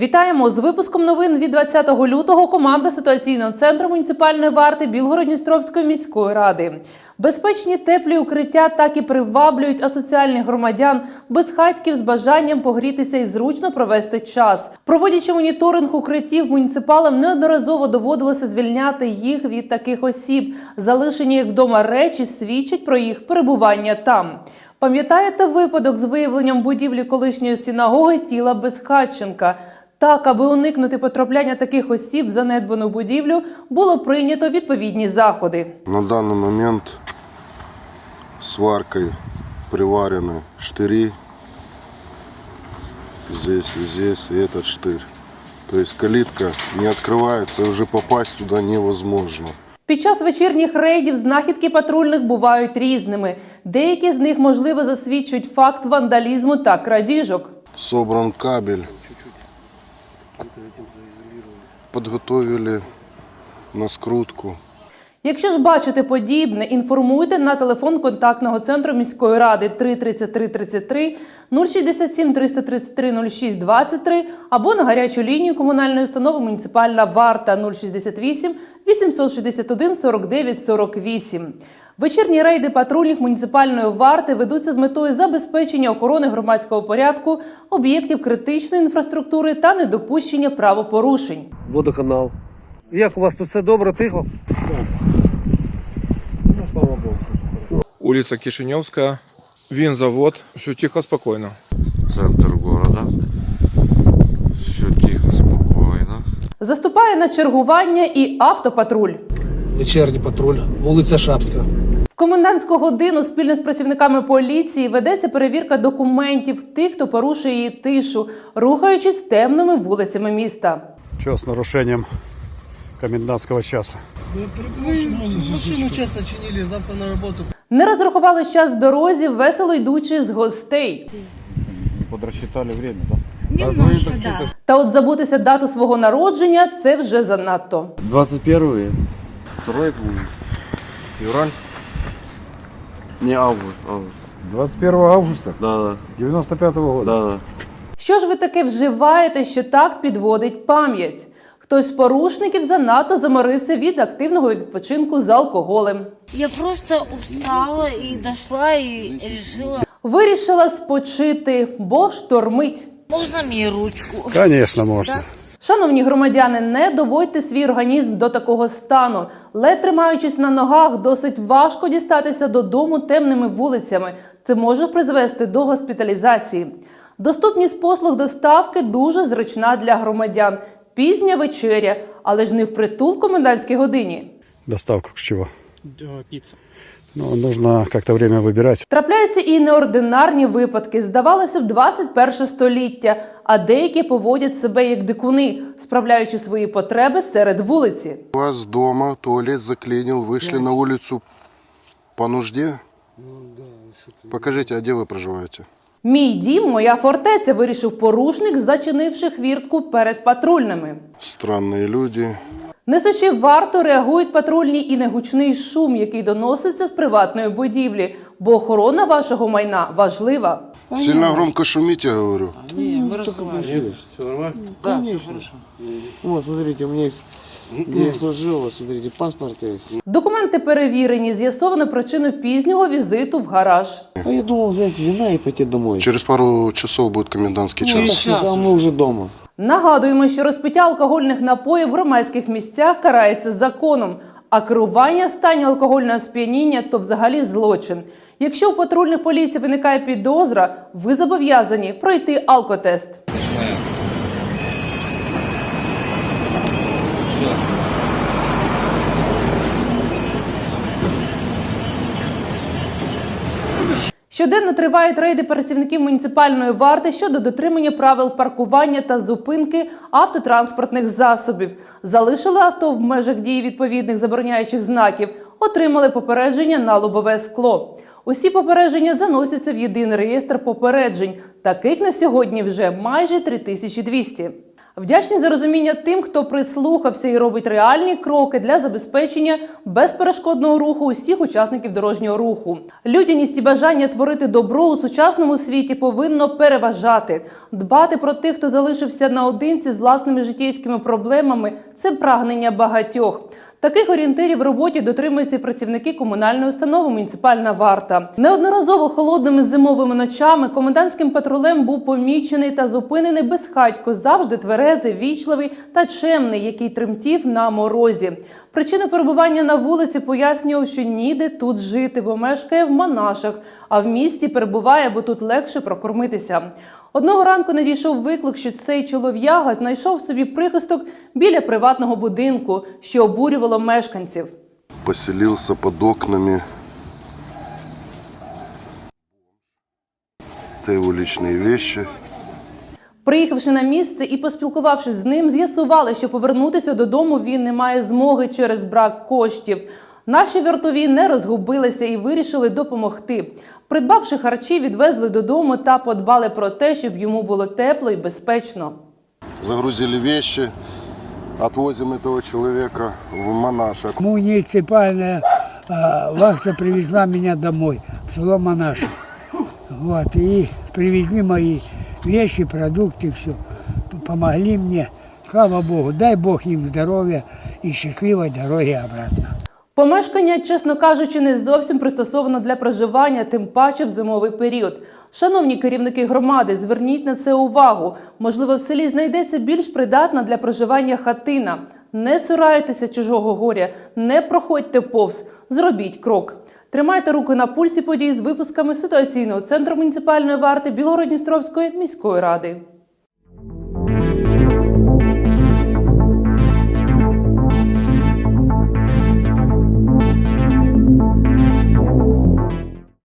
Вітаємо з випуском новин від 20 лютого. Команда ситуаційного центру муніципальної варти Білгород-Дністровської міської ради. Безпечні теплі укриття так і приваблюють асоціальних громадян безхатьків з бажанням погрітися і зручно провести час. Проводячи моніторинг укриттів, муніципалам неодноразово доводилося звільняти їх від таких осіб. Залишені як вдома речі свідчать про їх перебування там. Пам'ятаєте випадок з виявленням будівлі колишньої синагоги тіла Безхатченка? Так, аби уникнути потрапляння таких осіб в занедбану будівлю, було прийнято відповідні заходи. На данный момент сваркой приварены штыри здесь и здесь, и этот штырь. То есть калитка не открывается, и уже попасть туда невозможно. Під час вечірніх рейдів знахідки патрульних бувають різними. Деякі з них, можливо, засвідчують факт вандалізму та крадіжок. Собран кабель. Подготовили на скрутку. Якщо ж бачите подібне, інформуйте на телефон контактного центру міської ради 333 33 067 333 06 23 або на гарячу лінію комунальної установи муніципальна варта 068 861 49 48. Вечірні рейди патрульних муніципальної варти ведуться з метою забезпечення охорони громадського порядку, об'єктів критичної інфраструктури та недопущення правопорушень. водоканал. Як у вас тут все добре, тихо? Ну, слава Богу. Улица Кишиневская, винзавод. Все тихо, спокойно. центр города. Все тихо, спокойно. Заступає на чергування і автопатруль. Вечірній патруль, вулиця Шапська. В комендантську годину спільно з працівниками поліції ведеться перевірка документів тих, хто порушує її тишу, рухаючись темними вулицями міста. Что с нарушением комендантского часа? Машину честно чинили, завтра на работу. Не розрахували час в дорозі, весело йдучи з гостей. Подрасчитали время, да? Немножко, да. Та от забутися дату свого народження це вже занадто. 21 Второй Февраль. Не август, август. 21 августа Да, да, 95 года. да, да. Що ж ви таке вживаєте, що так підводить пам'ять? Хтось з порушників занадто заморився від активного відпочинку з алкоголем. Я просто устала и дошла и решила, Вирішила спочити, бо штормить. можно мне ручку? Конечно, можно. Шановні громадяни, не доводьте свій організм до такого стану. Ледь тримаючись на ногах, досить важко дістатися додому темними вулицями. Це може призвести до госпіталізації. Доступність послуг доставки дуже зручна для громадян. Пізня вечеря, але ж не впритул в комендантській годині. Доставку к чего? пицца. Ну, нужно как-то время выбирать. Трапляються і неординарні випадки. Здавалося б, 21 століття, а деякі поводять себе як дикуни, справляючи свої потреби серед вулиці. У вас дома туалет заклинил, вышли на улицу по нужде? Покажите, а где вы проживаете? Мій дім, моя фортеця, вирішив порушник, зачинивши хвіртку перед патрульними. Странные люди. Несучи варту, реагують патрульні і негучний шум, який доноситься з приватної будівлі, бо охорона вашого майна важлива. Сильно громко шумите, я говорю. Все нормально? Вот, смотрите, у меня есть, где я служил, вот, смотрите, паспорт есть. Документи перевірені, з'ясовано причину пізнього візиту в гараж. А я думал взять вина и пойти домой. Через пару часов будет комендантский Ну, час. сказал, мы уже дома. Нагадуємо, що розпиття алкогольних напоїв в громадських місцях карається законом, а керування в стані алкогольного сп'яніння то взагалі злочин. Якщо у патрульних поліції виникає підозра, ви зобов'язані пройти алкотест. Щоденно тривають рейди працівників муніципальної варти щодо дотримання правил паркування та зупинки автотранспортних засобів. Залишили авто в межах дії відповідних забороняючих знаків, отримали попередження на лобове скло. Усі попередження заносяться в єдиний реєстр попереджень. Таких на сьогодні вже майже 3200. Вдячні за розуміння тим, хто прислухався і робить реальні кроки для забезпечення безперешкодного руху усіх учасників дорожнього руху. Людяність і бажання творити добро у сучасному світі повинно переважати. Дбати про тих, хто залишився наодинці з власними житейськими проблемами це прагнення багатьох. Таких орієнтирів в роботі дотримуються і працівники комунальної установи Муніципальна варта. Неодноразово холодними зимовими ночами комендантським патрулем був помічений та зупинений безхатько, завжди тверезий, вічливий та чемний, який тремтів на морозі. Причину перебування на вулиці пояснював, що ніде тут жити, бо мешкає в Манашах, а в місті перебуває, бо тут легше прокормитися. Одного ранку надійшов виклик, що цей чолов'яга знайшов собі прихисток біля приватного будинку, що обурювало мешканців. Поселился под окнами. Его личные вещи. Приїхавши на місце і поспілкувавшись з ним, з'ясували, що повернутися додому він не має змоги через брак коштів. Наші вартові не розгубилися і вирішили допомогти. Придбавши харчі, відвезли додому та подбали про те, щоб йому було тепло і безпечно. Загрузили вещи. Отвозим этого человека в Монашек. Муниципальная а, вахта привезла меня домой, в село Монаши. Вот, и привезли мои вещи, продукты, все. Помогли мне. Слава Богу, дай Бог им здоровья и счастливой дороги обратно. Помешкання, чесно кажучи, не зовсім пристосовано для проживання, тим паче в зимовий період. Шановні керівники громади, зверніть на це увагу. Можливо, в селі знайдеться більш придатна для проживання хатина. Не цурайтеся чужого горя, не проходьте повз, зробіть крок. Тримайте руки на пульсі подій з випусками ситуаційного центру муніципальної варти Білгородністровської міської ради.